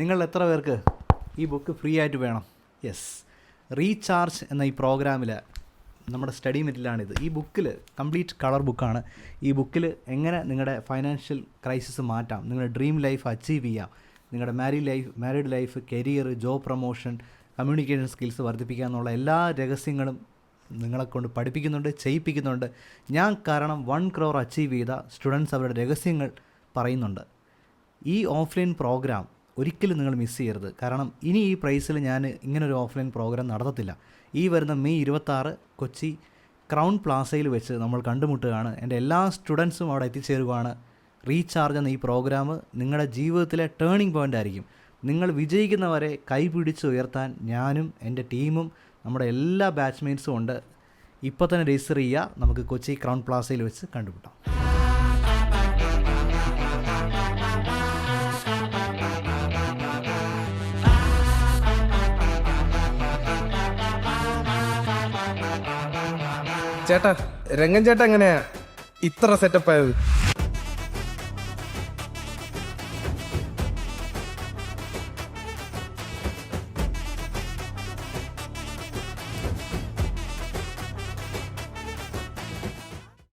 നിങ്ങൾ എത്ര പേർക്ക് ഈ ബുക്ക് ഫ്രീ ആയിട്ട് വേണം? യെസ് റീചാർജ് എന്ന ഈ പ്രോഗ്രാമിൽ നമ്മുടെ സ്റ്റഡി മെറ്റീരിയലാണിത് ഈ ബുക്കിൽ കംപ്ലീറ്റ് കളർ ബുക്കാണ് ഈ ബുക്കിൽ എങ്ങനെ നിങ്ങളുടെ ഫൈനാൻഷ്യൽ ക്രൈസിസ് മാറ്റാം നിങ്ങളുടെ ഡ്രീം ലൈഫ് അച്ചീവ് ചെയ്യാം നിങ്ങളുടെ married life married life career job promotion communication skills വർദ്ധിപ്പിക്കുക എന്നുള്ള എല്ലാ രഹസ്യങ്ങളും നിങ്ങളെ കൊണ്ട് പഠിപ്പിക്കുന്നുണ്ട് ചെയ്യിപ്പിക്കുന്നുണ്ട്. ഞാൻ കാരണം വൺ ക്രോർ അച്ചീവ് ചെയ്ത സ്റ്റുഡൻസ് അവരുടെ രഹസ്യങ്ങൾ പറയുന്നുണ്ട്. ഈ ഓഫ്ലൈൻ പ്രോഗ്രാം ഒരിക്കലും നിങ്ങൾ മിസ് ചെയ്യരുത്. കാരണം ഇനി ഈ പ്രൈസിൽ ഞാൻ ഇങ്ങനൊരു ഓഫ്ലൈൻ പ്രോഗ്രാം നടത്തത്തില്ല. ഈ വരുന്ന മെയ് ഇരുപത്താറ് കൊച്ചി ക്രൗൺ പ്ലാസയിൽ വെച്ച് നമ്മൾ കണ്ടുമുട്ടുകയാണ്. എന്റെ എല്ലാ സ്റ്റുഡൻസും അവിടെ എത്തിച്ചേരുകയാണ് റീചാർജ് എന്ന ഈ പ്രോഗ്രാം നിങ്ങളുടെ ജീവിതത്തിലെ ടേണിംഗ് പോയിന്റ് ആയിരിക്കും. നിങ്ങൾ വിജയിക്കുന്നവരെ കൈപിടിച്ച് ഉയർത്താൻ ഞാനും എന്റെ ടീമും നമ്മുടെ എല്ലാ ബാച്ച്മേറ്റ്സും ഉണ്ട്. ഇപ്പോൾ തന്നെ രജിസ്റ്റർ ചെയ്യുക. നമുക്ക് കൊച്ചി ക്രൗൺ പ്ലാസയിൽ വെച്ച് കണ്ടുമുട്ടാം. ചേട്ടാ രംഗൻ ചേട്ടാ എങ്ങനെയാ? ഇത്ര സെറ്റപ്പ് ആയത്.